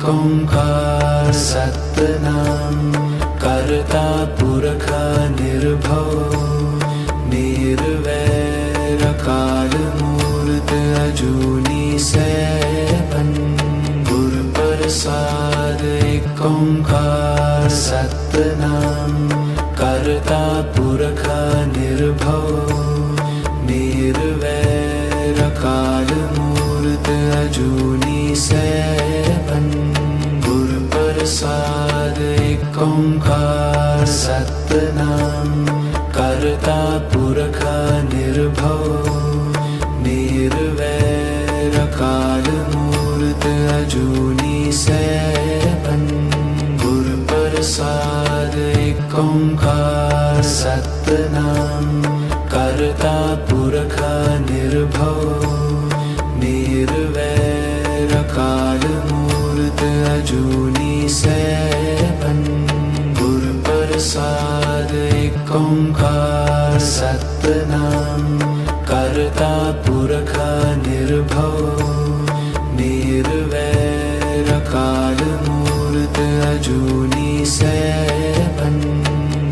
ਏਕ ਓੰਕਾਰ ਸਤਨਾਮ ਕਰਤਾ ਪੁਰਖ ਨਿਰਭਉ ਨਿਰਵੈਰ ਅਕਾਲ ਮੂਰਤ ਅਜੂਨੀ ਸੈਭੰ ਗੁਰ ਪ੍ਰਸਾਦ ਏਕ ਓੰਕਾਰ ਸਤਨਾਮ ਕਰਤਾ ਪੁਰਖ ਨਿਰਭਉ ਨਿਰਵੈਰ ਅਕਾਲ ਮੂਰਤ ਅਜੂਨੀ ਸੈਭੰ ਪ੍ਰਸਾਦ ਏਕ ਓੰਕਾਰ ਸਤਨਾਮ, ਕਰਤਾ ਪੁਰਖ ਨਿਰਭਉ, ਨਿਰਵੈਰ ਕਾਲ ਮੂਰਤ ਅਜੂਨੀ ਸੈਭੰ। ਗੁਰ ਪ੍ਰਸਾਦ ਏਕ ਓੰਕਾਰ ਸਤਨਾਮ, ਕਰਤਾ ਪੁਰਖ ਨਿਰਭਉ, ਨਿਰਵੈਰ ਕਾਲ ਮੂਰਤ ਅਜੂਨੀ ਪ੍ਰਸਾਦ ਏਕ ਓੰਕਾਰ ਸਤਨਾਮ, ਕਰਤਾ ਪੁਰਖ ਨਿਰਭਉ, ਨਿਰਵੈਰ ਕਾਲ ਮੂਰਤ ਅਜੂਨੀ ਸੈਭੰ।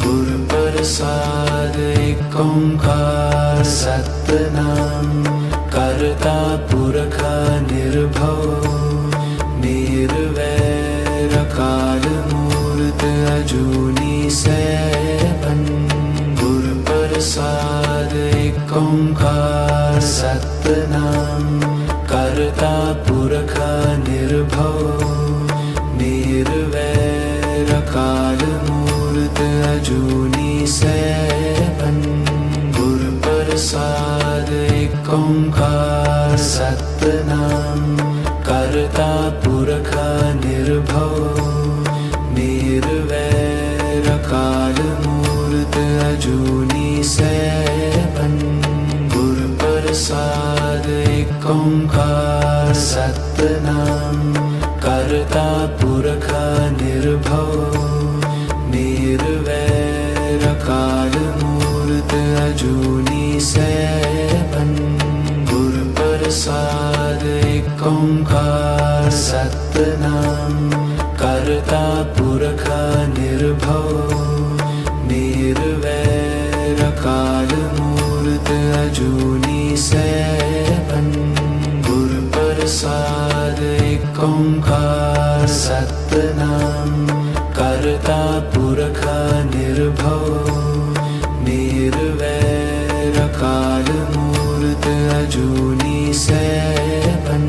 ਗੁਰ ਪ੍ਰਸਾਦ ਏਕ ਓੰਕਾਰ ਸਤਨਾਮ कालकुङ्खा सत्यना कर्ता पुरख निर्भव। ਸਤਨਾਮ ਕਰਤਾ ਪੁਰਖ ਨਿਰਭਉ, ਨਿਰਵੈਰ ਅਕਾਲ ਮੂਰਤ ਅਜੂਨੀ ਸੈਭੰ।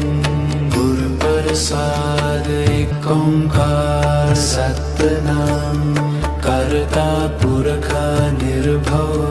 ਗੁਰ ਪ੍ਰਸਾਦ ਏਕ ਓੰਕਾਰ ਸਤਨਾਮ ਕਰਤਾ ਪੁਰਖ ਨਿਰਭਉ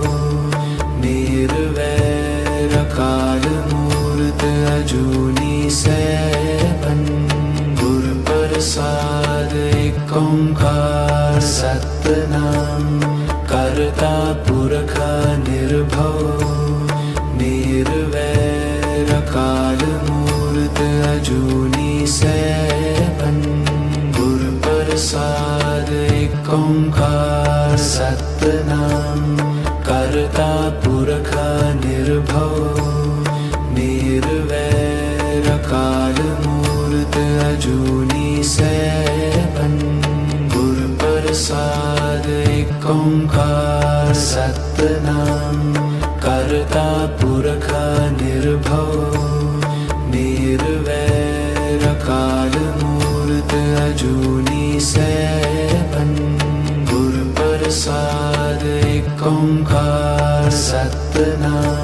ਨਿਰਵੈਰ ਅਕਾਲ ਮੂਰਤ ਅਜੂਨੀ ਸੈਭੰ ਗੁਰ ਪ੍ਰਸਾਦ ਏਕ ਓੰਕਾਰ ਸਤਨਾਮ ਕਰਤਾ ਪੁਰਖ ਨਿਰਭਉ ਨਿਰਵੈਰ ਅਕਾਲ ਮੂਰਤ ਅਜੂਨੀ ਸੈਭੰ ਗੁਰ ਪ੍ਰਸਾਦ ਏਕ ਓੰਕਾਰ ਪ੍ਰਸਾਦ ਏਕ ਓੰਕਾਰ ਸਤਨਾਮ, ਕਰਤਾ ਪੁਰਖ ਨਿਰਭਉ ਨਿਰਵੈਰ ਕਾਲ ਮੂਰਤ ਅਜੂਨੀ ਸੈਭੰ। ਗੁਰ ਪ੍ਰਸਾਦ ਏਕ ਓੰਕਾਰ ਸਤਨਾਮ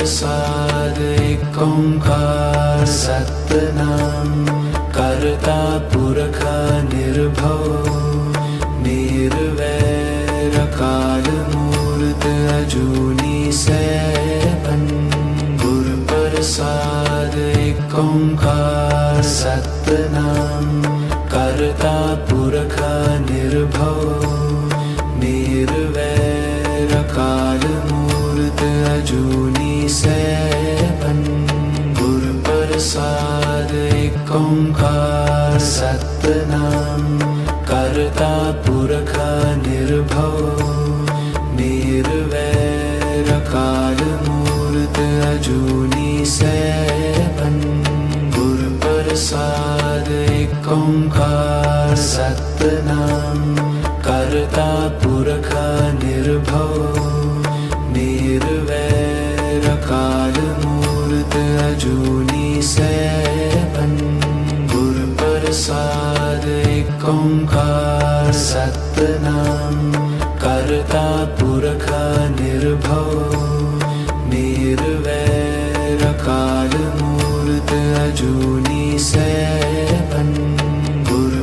ਪ੍ਰਸਾਦ ਏਕ ਓੰਕਾਰ, ਸਤਨਾਮ। ਕਰਤਾ ਪੁਰਖ ਨਿਰਭਉ, ਨਿਰਵੈਰ ਕਾਲ ਮੂਰਤ ਅਜੂਨੀ ਸੈਭੰ। ਗੁਰ ਪ੍ਰਸਾਦ ਏਕ ਓੰਕਾਰ, ਸਤਨਾਮ। ਕਰਤਾ ਪੁਰਖ ਨਿਰਭਉ, ਨਿਰਵੈਰ ਕਾਲ ਮੂਰਤ ਅਜੂਨੀ ਸੈਭੰ ਗੁਰ ਪ੍ਰਸਾਦ ਏਕ ਓੰਕਾਰ ਸਤਨਾਮ, ਕਰਤਾ ਪੁਰਖ ਨਿਰਭਉ, ਨਿਰਵੈਰ ਕਾਲ ਮੂਰਤ ਅਜੂਨੀ ਸੈਭੰ ਗੁਰ ਪ੍ਰਸਾਦ ਏਕ ਓੰਕਾਰ ਸਤਨਾਮ, ਕਰਤਾ ਪੁਰਖ ਨਿਰਭਉ ਨਿਰਵੈਰ ਅਕਾਲ ਮੂਰਤ ਅਜੂਨੀ ਸੈਭੰ, ਗੁਰ ਪ੍ਰਸਾਦ ਏਕ ਓੰਕਾਰ ਸਤਨਾਮ, ਕਰਤਾ ਪੁਰਖ ਨਿਰਭਉ, ਨਿਰਵੈਰ ਅਕਾਲ ਮੂਰਤ ਅਜੂਨੀ ਸੈਭੰ, ਗੁਰ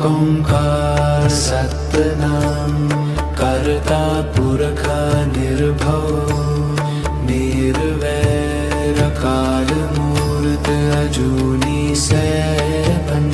ਏਕ ਓੰਕਾਰ ਸਤਨਾਮ ਕਰਤਾ ਪੁਰਖ ਨਿਰਭਉ ਨਿਰਵੈਰ ਅਕਾਲ ਮੂਰਤ ਅਜੂਨੀ ਸੈਭੰ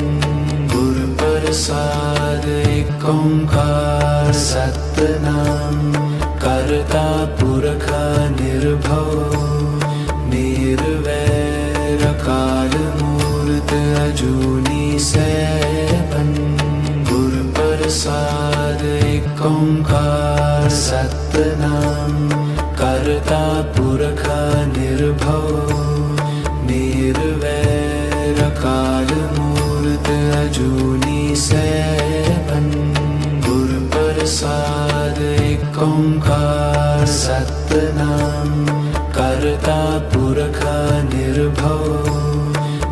ਏਕ ਓੰਕਾਰ ਸਤਨਾਮ ਕਰਤਾ ਪੁਰਖ ਨਿਰਭਉ ਨਿਰਵੈਰ ਅਕਾਲ ਮੂਰਤ ਅਜੂਨੀ ਸੈਭੰ ਗੁਰ ਪ੍ਰਸਾਦ ਏਕ ਓੰਕਾਰ ਸਤਨਾਮ ਕਰਤਾ ਪੁਰਖ ਨਿਰਭਉ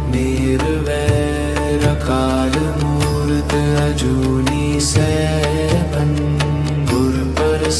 ਨਿਰਵੈਰ ਅਕਾਲ ਮੂਰਤ ਅਜੂਨੀ ਸੈਭੰ ਗੁਰ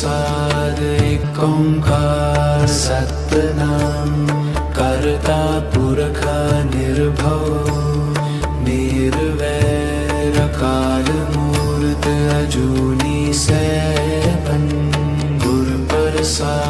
ਪ੍ਰਸਾਦ ਏਕ ਓੰਕਾਰ ਸਤਨਾਮ ਕਰਤਾ ਪੁਰਖ ਨਿਰਭਉ ਨਿਰਵੈਰ ਕਾਲ ਮੂਰਤ ਅਜੂਨੀ ਸੈਭੰ ਗੁਰ ਪ੍ਰਸਾਦ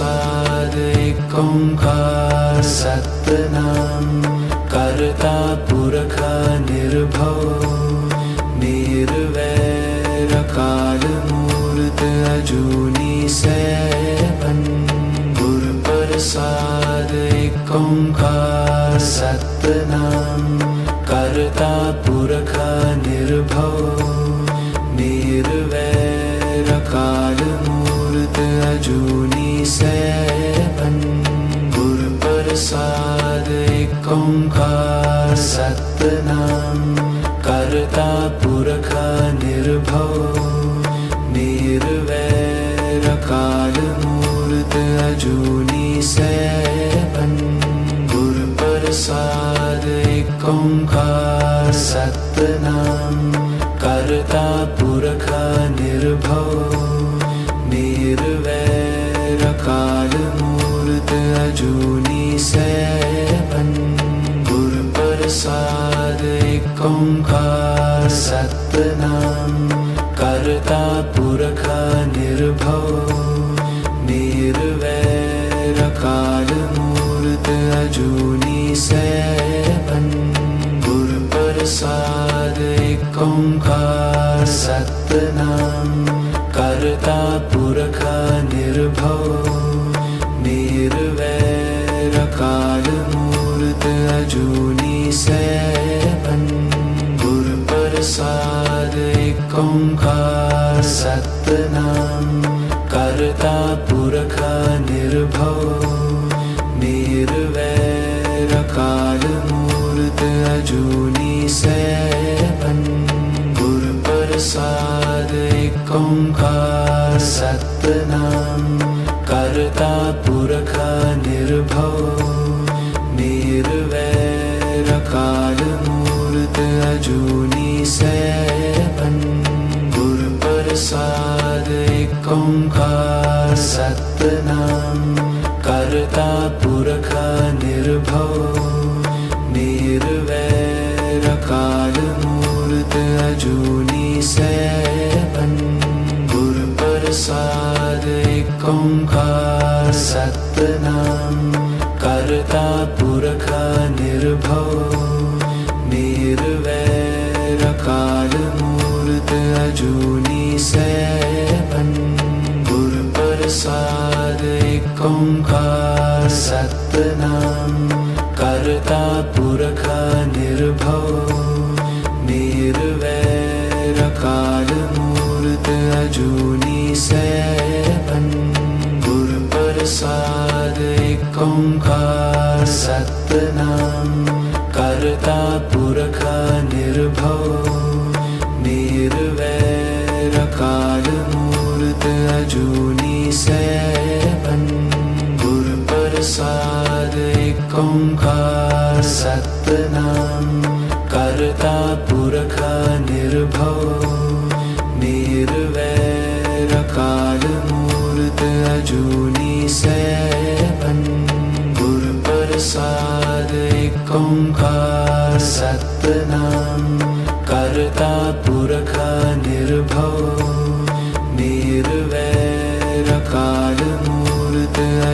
ਪ੍ਰਸਾਦ ਏਕ ਓੰਕਾਰ, ਸਤਨਾਮ ਕਰਤਾ ਪੁਰਖ ਨਿਰਭਉ, ਨਿਰਵੈਰ ਅਕਾਲ ਮੂਰਤ ਅਜੂਨੀ ਸੈਭੰ ਗੁਰ ਪ੍ਰਸਾਦ ਏਕ ਓੰਕਾਰ, ਸਤਨਾਮ ਕਰਤਾ ਪੁਰਖ ਨਿਰਭਉ, ਨਿਰਵੈਰ ਅਕਾਲ ਮੂਰਤ ਅਜੂਨੀ ਸੈਭੰ ਗੁਰ ਪ੍ਰਸਾਦ ਏਕ ਓੰਕਾਰ ਸਤਨਾਮ ਕਰਤਾ ਪੁਰਖ ਨਿਰਭਉ ਨਿਰਵੈਰ ਕਾਲ ਮੂਰਤ ਅਜੂਨੀ ਸੈਭੰ ਗੁਰ ਪ੍ਰਸਾਦ ਏਕ ਓੰਕਾਰ ਸਤਨਾਮ ਕਰਤਾ ਪੁਰਖ ਨਿਰਭਉ ਜੂਨੀ ਅਜੂਨੀ ਸੈਭੰ ਗੁਰ ਪ੍ਰਸਾਦ ਏਕ ਓੰਕਾਰ ਸਤਨਾਮ ਕਰਤਾ ਪੁਰਖ ਨਿਰਭਉ ਨਿਰਵੈਰ ਕਾਲ ਮੂਰਤ ਅਜੂਨੀ ਸੈਭੰ ਗੁਰ ਪ੍ਰਸਾਦ ਏਕ ਓੰਕਾਰ ਸਤਨਾਮ ਕਰਤਾ ਪੁਰਖ ਨਿਰਭਉ ਪ੍ਰਸਾਦ ਏਕ ਓੰਕਾਰ ਸਤਨਾਮ, ਕਰਤਾ ਪੁਰਖ ਨਿਰਭਉ ਨਿਰਵੈਰ ਅਕਾਲ ਮੂਰਤ ਅਜੂਨੀ ਸੈਭੰ। ਗੁਰ ਪ੍ਰਸਾਦ ਏਕ ਓੰਕਾਰ ਸਤਨਾਮ, ਕਰਤਾ ਪੁਰਖ ਨਿਰਭਉ ਸੈਭੰ ਗੁਰ ਪ੍ਰਸਾਦ ਏਕ ਓੰਕਾਰ, ਸਤਨਾਮ ਕਰਤਾ ਪੁਰਖ ਨਿਰਭਉ, ਨਿਰਵੈਰ ਕਾਲ ਮੂਰਤ ਅਜੂਨੀ ਸੈਭੰ ਗੁਰ ਪ੍ਰਸਾਦ ਏਕ ਓੰਕਾਰ, ਸਤਨਾਮ ਕਰਤਾ ਪੁਰਖ ਨਿਰਭਉ। ਮੂਰਤ ਅਜੂਨੀ ਸੈਭੰ ਗੁਰ ਪ੍ਰਸਾਦ ਏਕ ਓੰਕਾਰ ਸਤਨਾਮ ਕਰਤਾ ਪੁਰਖ ਨਿਰਭਉ ਨਿਰਵੈਰ ਕਾਲ ਮੂਰਤ ਅਜੂਨੀ ਸੈਭੰ ਗੁਰ ਪ੍ਰਸਾਦ ਏਕ ਓੰਕਾਰ ਸਤਨਾਮ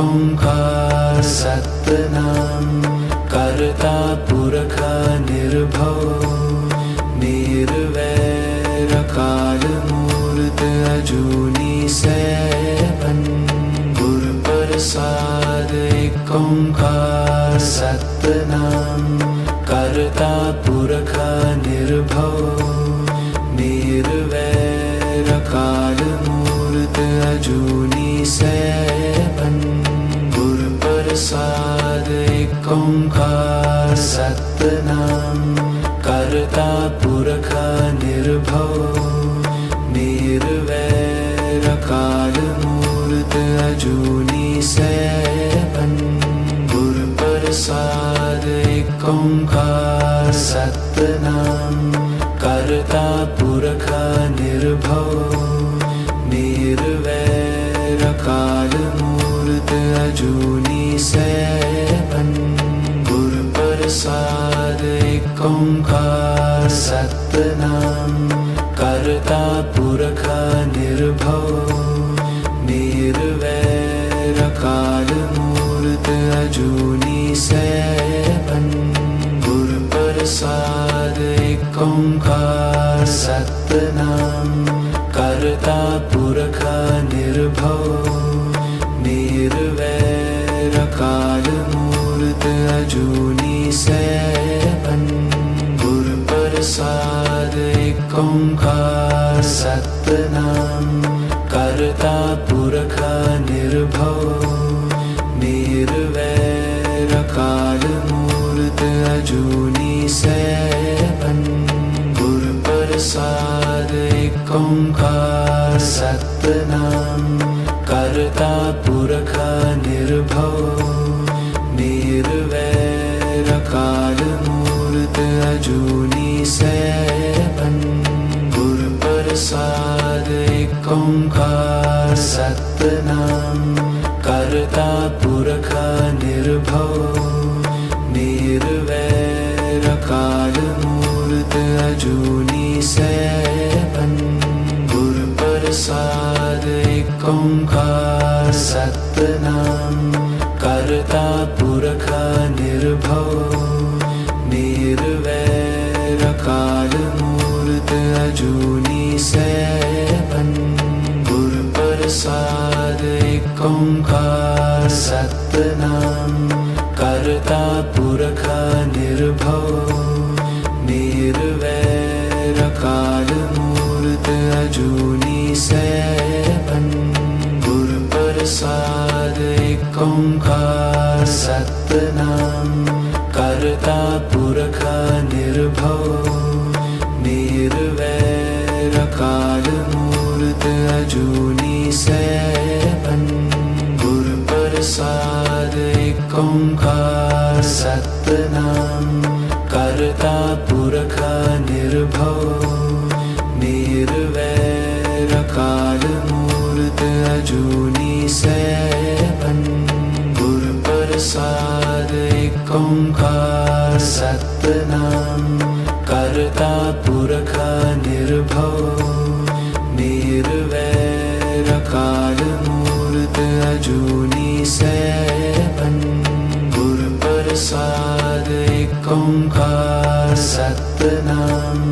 ਏਕ ਓੰਕਾਰ ਸਤਨਾਮ ਕਰਤਾ ਪੁਰਖ ਨਿਰਭਉ ਨਿਰਵੈਰ ਅਕਾਲ ਮੂਰਤ ਅਜੂਨੀ ਸੈਭੰ ਗੁਰ ਪ੍ਰਸਾਦ ਸਤਨਾਮ ਕਰਤਾ ਪੁਰਖ ਨਿਰਭਉ, ਨਿਰਵੈਰ ਅਕਾਲ ਮੂਰਤ ਅਜੂਨੀ ਸੈਭੰ ਗੁਰ ਪ੍ਰਸਾਦ ਏਕ ਓੰਕਾਰ ਸਤਨਾਮ ਕਰਤਾ ਪੁਰਖ ਪ੍ਰਸਾਦ ਏਕ ਓੰਕਾਰ ਸਤਨਾਮ, ਕਰਤਾ ਪੁਰਖ ਨਿਰਭਉ, ਨਿਰਵੈਰ ਕਾਲ ਮੂਰਤ ਅਜੂਨੀ ਸੈਭੰ। ਗੁਰ ਪ੍ਰਸਾਦ ਏਕ ਓੰਕਾਰ ਸਤਨਾਮ, ਕਰਤਾ ਪੁਰਖ ਨਿਰਭਉ ਪ੍ਰਸਾਦ ਏਕ ਓੰਕਾਰ, ਸਤਨਾਮ ਕਰਤਾ ਪੁਰਖ ਨਿਰਭਉ, ਨਿਰਵੈਰ ਅਕਾਲ ਮੂਰਤ ਅਜੂਨੀ ਸੈਭੰ। ਗੁਰ ਪ੍ਰਸਾਦ ਏਕ ਓੰਕਾਰ, ਸਤਨਾਮ ਕਰਤਾ ਪੁਰਖ ਨਿਰਭਉ, ਨਿਰਵੈਰ ਕਾਲ ਮੂਰਤ ਅਜੂਨੀ ਪ੍ਰਸਾਦ ਏਕ ਓੰਕਾਰ ਸਤਨਾਮ, ਕਰਤਾ ਪੁਰਖ ਨਿਰਭਉ ਨਿਰਵੈਰ ਕਾਲ ਮੂਰਤ ਅਜੂਨੀ ਸੈਭੰ। ਗੁਰ ਪ੍ਰਸਾਦ ਏਕ ਓੰਕਾਰ ਸਤਨਾਮ ਕਰਤਾ ਪੁਰਖ ਨਿਰਭਉ, ਨਿਰਵੈਰ ਅਕਾਲ ਮੂਰਤ ਅਜੂਨੀ ਸੈਭੰ। ਗੁਰ ਪ੍ਰਸਾਦ ਏਕ ਓੰਕਾਰ ਸਤਨਾਮ, ਕਰਤਾ ਪੁਰਖ ਏਕ ਓੰਕਾਰ ਸਤਨਾਮ ਕਰਤਾ ਪੁਰਖ ਨਿਰਭਉ ਨਿਰਵੈਰ ਅਕਾਲ ਮੂਰਤ ਅਜੂਨੀ ਸੈਭੰ ਗੁਰ ਪ੍ਰਸਾਦ ਏਕ ਓੰਕਾਰ ਸਤਨਾਮ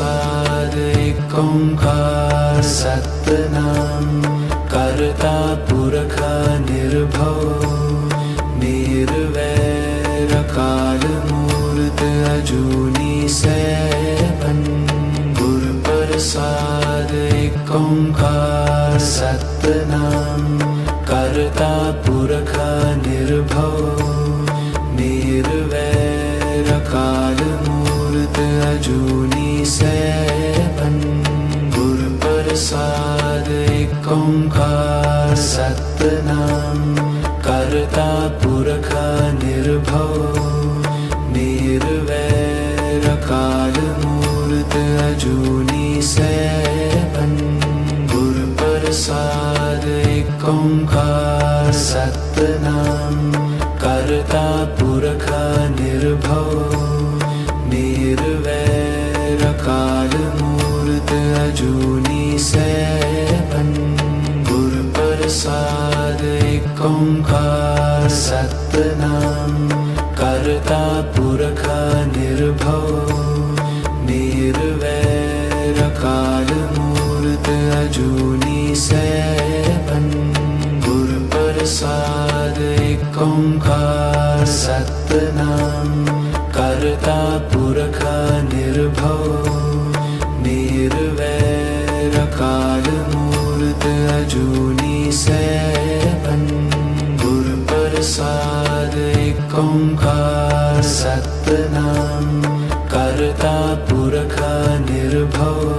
ਪ੍ਰਸਾਦ ਏਕ ਓੰਕਾਰ, ਸਤਨਾਮ ਕਰਤਾ ਪੁਰਖ ਨਿਰਭਉ, ਨਿਰਵੈਰ ਕਾਲ ਮੂਰਤ ਅਜੂਨੀ ਸੈਭੰ ਗੁਰ ਪ੍ਰਸਾਦ ਏਕ ਓੰਕਾਰ ਪ੍ਰਸਾਦ ਏਕ ਓੰਕਾਰ ਸਤਨਾਮ, ਕਰਤਾ ਪੁਰਖ ਨਿਰਭਉ, ਨਿਰਵੈਰ ਕਾਲ ਮੂਰਤ ਅਜੂਨੀ ਸੈਭੰ। ਗੁਰ ਪ੍ਰਸਾਦ ਏਕ ਓੰਕਾਰ ਸਤਨਾਮ, ਕਰਤਾ ਪੁਰਖ ਨਿਰਭਉ, ਨਿਰਵੈਰ ਅਕਾਲ ਸੈਭੰ ਗੁਰ ਪ੍ਰਸਾਦ ਏਕ ਓੰਕਾਰ ਸਤਨਾਮ ਕਰਤਾ ਪੁਰਖ ਨਿਰਭਉ ਨਿਰਵੈਰ ਕਾਲ ਮੂਰਤ ਅਜੂਨੀ ਸੈਭੰ ਗੁਰ ਪ੍ਰਸਾਦ ਏਕ ਓੰਕਾਰ ਸਤਨਾਮ ਕਰਤਾ ਪੁਰਖ ਨਿਰਭਉ ਨਿਰਵੈਰ ਅਕਾਲ ਮੂਰਤ ਅਜੂਨੀ ਸੈਭੰ, ਗੁਰ ਪ੍ਰਸਾਦ ਏਕ ਓੰਕਾਰ ਸਤਨਾਮ, ਕਰਤਾ ਪੁਰਖ ਨਿਰਭਉ,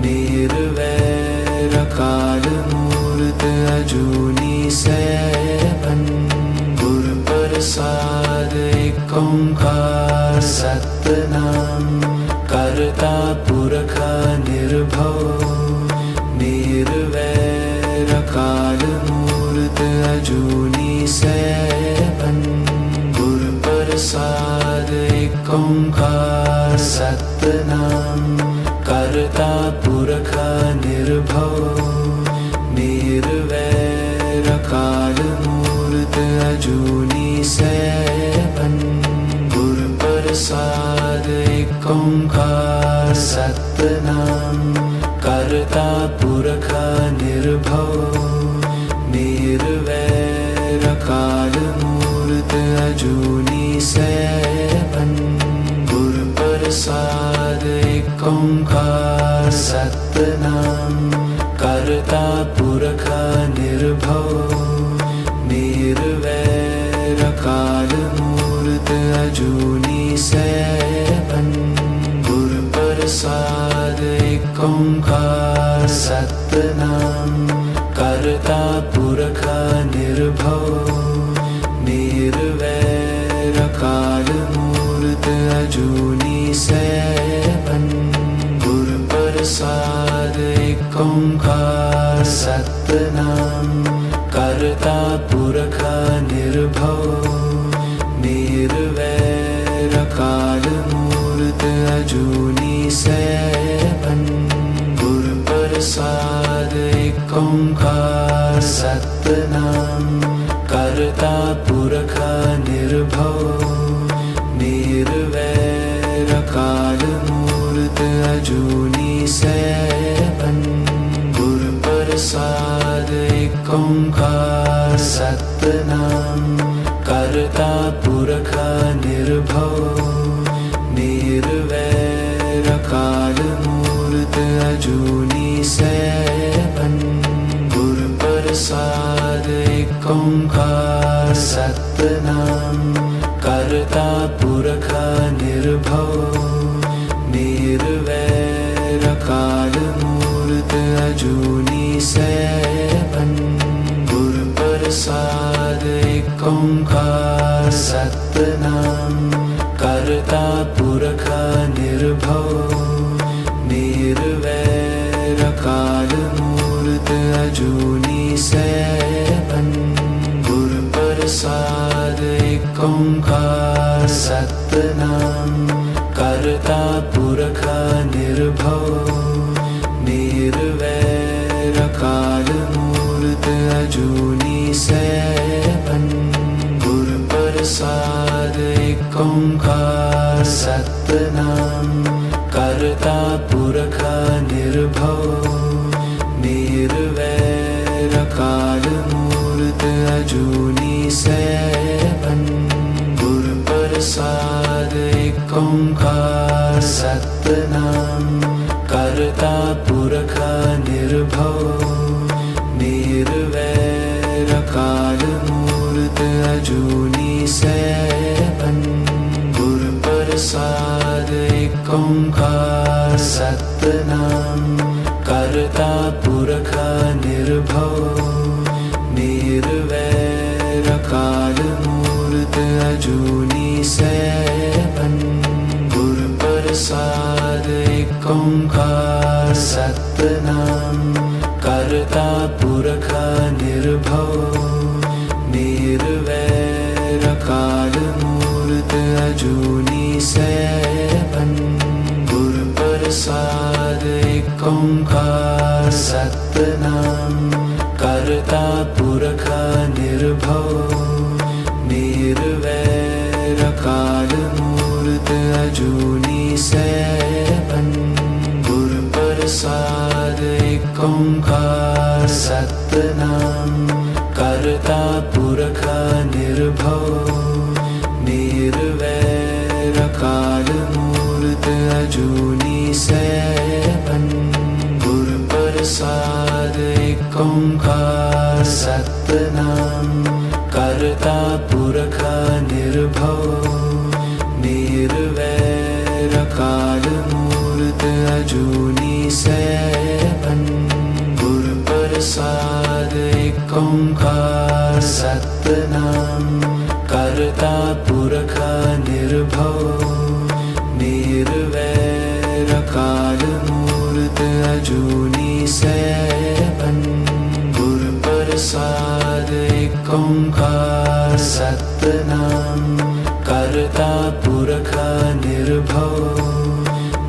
ਨਿਰਵੈਰ ਅਕਾਲ ਮੂਰਤ ਅਜੂਨੀ ਸੈਭੰ, ਗੁਰ ਪ੍ਰਸਾਦ ਏਕ ਓੰਕਾਰ ਸਤਨਾਮ, ਕਰਤਾ ਪੁਰਖ ਮੂਰਤ ਅਜੂਨੀ ਸੈਭੰ ਗੁਰ ਪ੍ਰਸਾਦ ਏਕ ਓੰਕਾਰ ਓੰਕਾਰ ਸਤਨਾਮ ਕਰਤਾ ਪੁਰਖ ਨਿਰਭਉ ਨਿਰਵੈਰ ਅਕਾਲ ਮੂਰਤ ਅਜੂਨੀ ਸੈਭੰ ਗੁਰ ਪ੍ਰਸਾਦ ਏਕ ਓੰਕਾਰ ਸਤਨਾਮ ਕਰਤਾ ਪੁਰਖ ਨਿਰਭਉ ਨਿਰਵੈਰ ਅਕਾਲ ਮੂਰਤ ਅਜੂਨੀ ਸੈਭੰ ਗੁਰ ਪ੍ਰਸਾਦ ਏਕ ਓੰਕਾਰ ਸਤਨਾਮ, ਕਰਤਾ ਪੁਰਖ ਨਿਰਭਉ ਨਿਰਵੈਰ ਅਕਾਲ ਮੂਰਤ ਅਜੂਨੀ ਸੈਭੰ। ਗੁਰ ਪ੍ਰਸਾਦ ਏਕ ਓੰਕਾਰ ਸਤਨਾਮ, ਕਰਤਾ ਪੁਰਖ ਨਿਰਭਉ ਨਿਰਵੈਰ ਅਕਾਲ ਮੂਰਤ ਅਜੂਨੀ ਪ੍ਰਸਾਦ ਓੰਕਾਰ ਸਤਨਾਮ। ਏਕ ਓੰਕਾਰ ਸਤਨਾਮ ਕਰਤਾ ਪੁਰਖ ਨਿਰਭਉ ਨਿਰਵੈਰ ਅਕਾਲ ਮੂਰਤ ਅਜੂਨੀ ਸੈਭੰ ਗੁਰ ਪ੍ਰਸਾਦ ਏਕ ਓੰਕਾਰ करता पुरख निर्भव निर्वैरकालमूर्त अजूनी सैपन् गुरुप्रसाद ओङ्कार सत्नाम करता पुरख निर्भव निर्वैरकालमूर्त अजूनी सैपन् गुरुप्रसाद ਏਕ ਓੰਕਾਰ ਸਤਨਾਮ ਕਰਤਾ ਪੁਰਖ ਨਿਰਭਉ ਨਿਰਵੈਰ ਅਕਾਲ ਮੂਰਤ ਅਜੂਨੀ ਸੈਭੰ ਗੁਰ ਪ੍ਰਸਾਦ ਏਕ ਓੰਕਾਰ ਸਤਨਾਮ ਕਰਤਾ ਪੁਰਖ ਨਿਰਭਉ ਪ੍ਰਸਾਦ ਏਕ ਓੰਕਾਰ ਸਤਨਾਮ, ਕਰਤਾ ਪੁਰਖ ਨਿਰਭਉ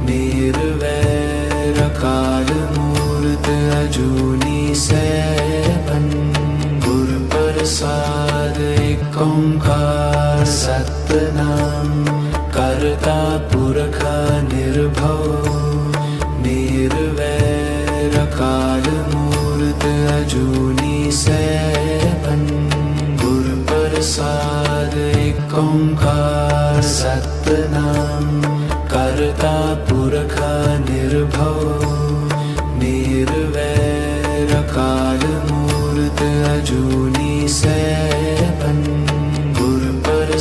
ਨਿਰਵੈਰ ਕਾਲ ਮੂਰਤ ਅਜੂਨੀ ਸੈਭੰ। ਗੁਰ ਪ੍ਰਸਾਦ ਏਕ ਓੰਕਾਰ ਸਤਨਾਮ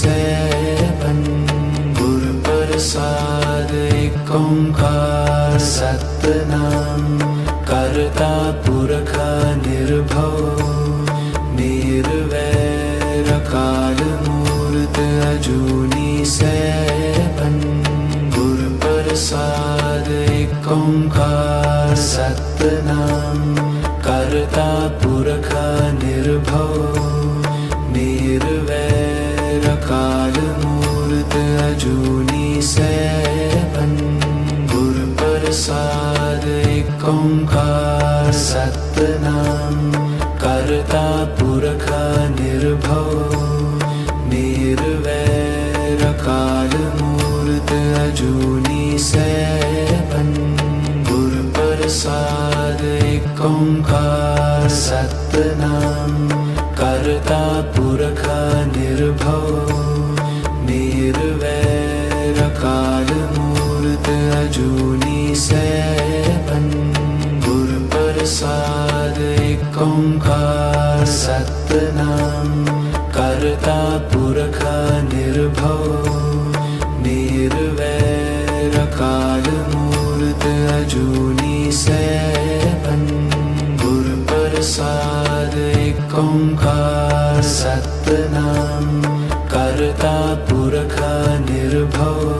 ਸੈਭੰ ਗੁਰ ਪ੍ਰਸਾਦ ਏਕ ਓੰਕਾਰ ਸਤਨਾਮ ਕਰਤਾ ਪੁਰਖ ਨਿਰਭਉ ਨਿਰਵੈਰ ਕਾਲ ਮੂਰਤ ਅਜੂਨੀ ਸੈਭੰ ਗੁਰ ਪ੍ਰਸਾਦ ਏਕ ਓੰਕਾਰ ਸਤਨਾਮ ਕਰਤਾ ਪੁਰਖ ਨਿਰਭਉ ਅਜੂਨੀ ਸੈਭੰ ਗੁਰ ਪ੍ਰਸਾਦ ਏਕ ਓੰਕਾਰ ਸਤਨਾਮ ਕਰਤਾ ਪੁਰਖ ਨਿਰਭਉ ਨਿਰਵੈਰ ਕਾਲ ਮੂਰਤ ਅਜੂਨੀ ਸੈਭੰ ਗੁਰ ਪ੍ਰਸਾਦ ਅਜੂਨੀ ਸੈਭੰ ਗੁਰ ਪ੍ਰਸਾਦ ਏਕ ਓੰਕਾਰ ਸਤਨਾਮ ਕਰਤਾ ਪੁਰਖ ਨਿਰਭਉ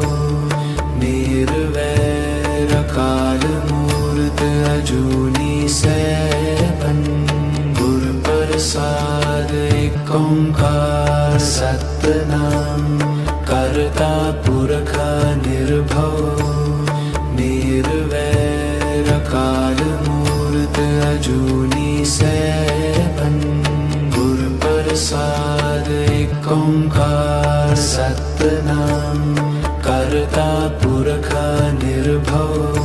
ਨਿਰਵੈਰ ਅਕਾਲ ਮੂਰਤ ਅਜੂਨੀ ਸੈਭੰ ਗੁਰ ਪ੍ਰਸਾਦ ਏਕ ਓੰਕਾਰ ਸਤਨਾਮ ਕਰਤਾ जूनी चूनि गुरुप्रसाद पूर्व साधक कर्ता पुरख निर्भव।